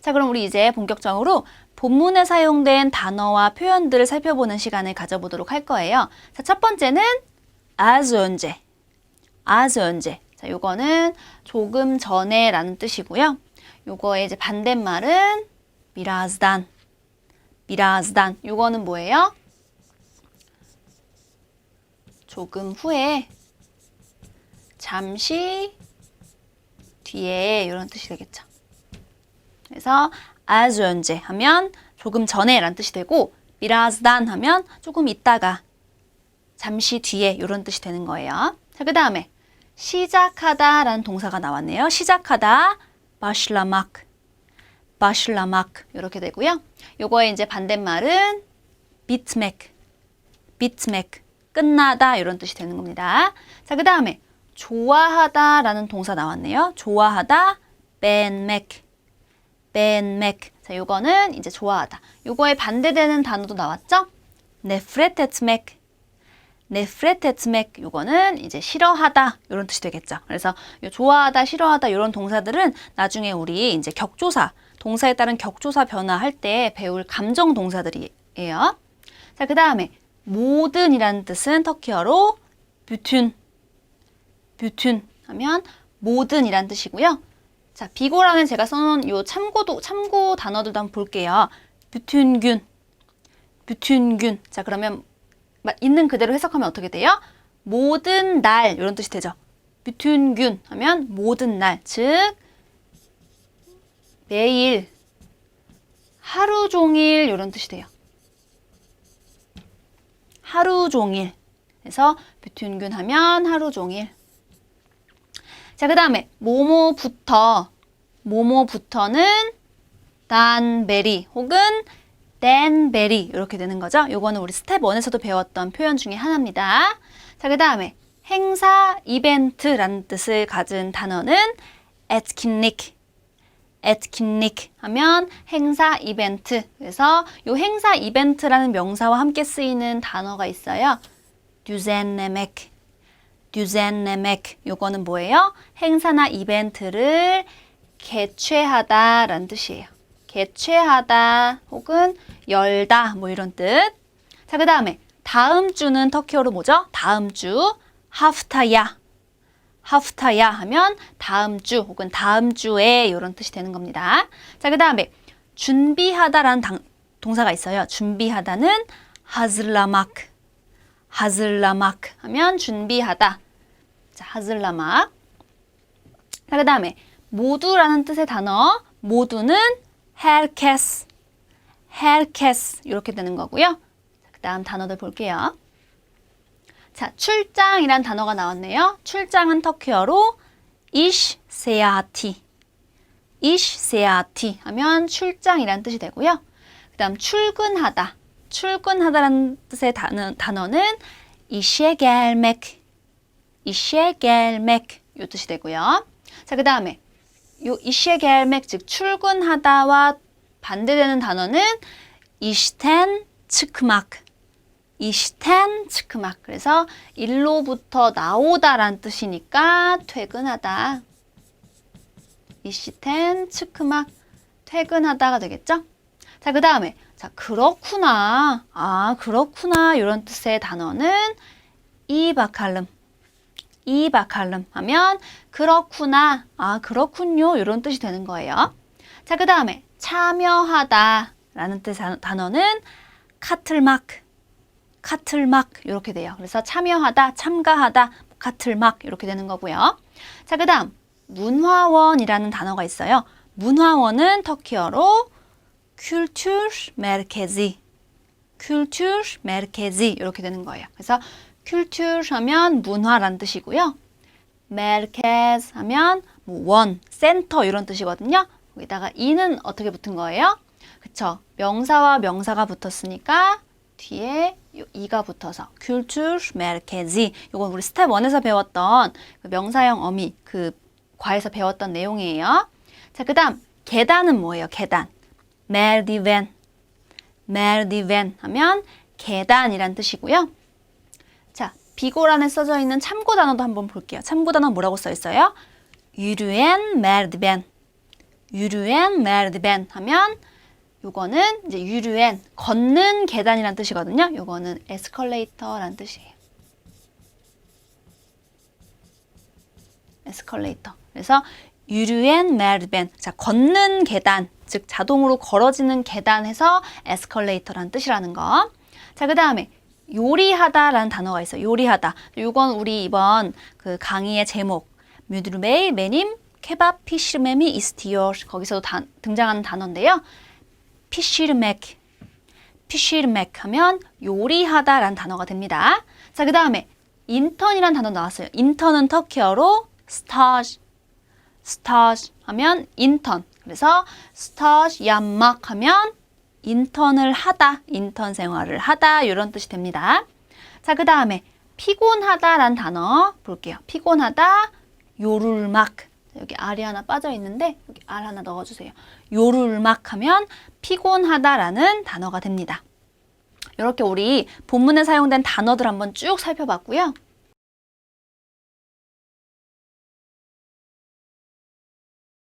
자, 그럼 우리 이제 본격적으로 본문에 사용된 단어와 표현들을 살펴보는 시간을 가져보도록 할 거예요. 자, 첫 번째는 as 언제. as 언제. 자, 요거는 조금 전에 라는 뜻이고요. 요거의 이제 반대말은 미라즈단. 미라즈단. 요거는 뭐예요? 조금 후에 잠시 뒤에 이런 뜻이 되겠죠. 그래서 as 언제 하면 조금 전에라는 뜻이 되고 미라즈단 하면 조금 있다가 잠시 뒤에 이런 뜻이 되는 거예요. 자, 그 다음에 시작하다 라는 동사가 나왔네요. 시작하다 바실라마크 바실라마크 이렇게 되고요. 요거의 이제 반대말은 비트맥 비트맥 끝나다 이런 뜻이 되는 겁니다. 자, 그 다음에 좋아하다 라는 동사 나왔네요. 좋아하다 벤맥 벤맥 자, 요거는 이제 좋아하다. 요거에 반대되는 단어도 나왔죠? 네프레테츠맥 네프레테츠맥 요거는 이제 싫어하다 이런 뜻이 되겠죠. 그래서 요 좋아하다, 싫어하다 이런 동사들은 나중에 우리 이제 격조사 동사에 따른 격조사 변화할 때 배울 감정 동사들이에요. 자, 그 다음에 모든이라는 뜻은 터키어로 뷰튼 뷰튼 하면 모든이란 뜻이고요. 자, 비고랑은 제가 써놓은 요 참고도 참고 단어들도 한번 볼게요. 뷰튼균 뷰튼균. 자, 그러면 마- 있는 그대로 해석하면 어떻게 돼요? 모든 날 이런 뜻이 되죠. 뷰튼균 하면 모든 날, 즉 매일 하루 종일 이런 뜻이 돼요. 하루 종일. 그래서 뷰튼균 하면 하루 종일. 자, 그 다음에 모모부터 모모부터는 단베리 혹은 댄베리 이렇게 되는 거죠. 요거는 우리 스텝 1에서도 배웠던 표현 중에 하나입니다. 자, 그 다음에 행사, 이벤트라는 뜻을 가진 단어는 에트킨닉 하면 행사, 이벤트. 그래서 요 행사, 이벤트라는 명사와 함께 쓰이는 단어가 있어요. 듀 듀젠네맥 요거는 뭐예요? 행사나 이벤트를 개최하다 라는 뜻이에요. 개최하다 혹은 열다 뭐 이런 뜻. 자, 그 다음에 다음 주는 터키어로 뭐죠? 다음 주 하프타야. 하프타야 하면 다음 주 혹은 다음 주에 이런 뜻이 되는 겁니다. 자, 그 다음에 준비하다라는 당- 동사가 있어요. 준비하다는 하 하즐라마크 하면 준비하다. 자, 하즐라마크. 자, 그 다음에 모두라는 뜻의 단어 모두는 herkes, herkes 이렇게 되는 거고요. 그 다음 단어들 볼게요. 자, 출장이란 단어가 나왔네요. 출장은 터키어로 iş seyahati 하면 출장이란 뜻이 되고요. 그 다음 출근하다, 출근하다라는 뜻의 단어, 단어는 işe gelmek, işe 이 뜻이 되고요. 자, 그 다음에 요 işe gelmek 즉 출근하다와 반대되는 단어는 işten çıkmak. işten. 그래서 일로부터 나오다라는 뜻이니까 퇴근하다. işten çıkmak. 퇴근하다가 되겠죠? 자, 그 다음에 자, 그렇구나. 아, 그렇구나. 이런 뜻의 단어는 이바칼름. 이바칼름 하면 그렇구나. 아, 그렇군요. 이런 뜻이 되는 거예요. 자, 그 다음에 참여하다 라는 뜻의 단어는 카틀마크. 카틀마크 이렇게 돼요. 그래서 참여하다, 참가하다, 카틀마크 이렇게 되는 거고요. 자, 그 다음 문화원이라는 단어가 있어요. 문화원은 터키어로 kültür merkezi, kültür merkezi 이렇게 되는 거예요. 그래서 kültür 하면 문화란 뜻이고요. merkez 하면 뭐 원, 센터 이런 뜻이거든요. 거기다가 이는 어떻게 붙은 거예요? 그쵸? 명사와 명사가 붙었으니까 뒤에 요 이가 붙어서 kültür merkezi 이건 우리 스텝 1에서 배웠던 그 명사형 어미 그 과에서 배웠던 내용이에요. 자, 그 다음 계단은 뭐예요? 계단. Merdiven 하면 계단이란 뜻이고요. 자, 비고란에 써져 있는 참고 단어도 한번 볼게요. 참고 단어 뭐라고 써 있어요? 유류엔 merdiven. 유르엔 메르드벤 하면 요거는 이제 유르엔 걷는 계단이란 뜻이거든요. 요거는 에스컬레이터란 뜻이에요. 에스컬레이터. 그래서 유르엔 메르벤. 자, 걷는 계단. 즉 자동으로 걸어지는 계단에서 에스컬레이터란 뜻이라는 거. 자, 그 다음에 요리하다라는 단어가 있어요. 요리하다. 요건 우리 이번 그 강의의 제목 뮤드르메이 메님 케밥 피시르메미 이스티어 거기서도 다, 등장하는 단어인데요. 피시르맥 피시르맥 하면 요리하다라는 단어가 됩니다. 자, 그 다음에 인턴이라는 단어 나왔어요. 인턴은 터키어로 스타즈 스타즈 하면 인턴. 그래서 스타즈 얌막 하면 인턴을 하다, 인턴 생활을 하다 이런 뜻이 됩니다. 자, 그 다음에 피곤하다라는 단어 볼게요. 피곤하다, 요룰막. 여기 알이 하나 빠져 있는데 여기 알 하나 넣어주세요. 요룰막 하면 피곤하다라는 단어가 됩니다. 이렇게 우리 본문에 사용된 단어들 한번 쭉 살펴봤고요.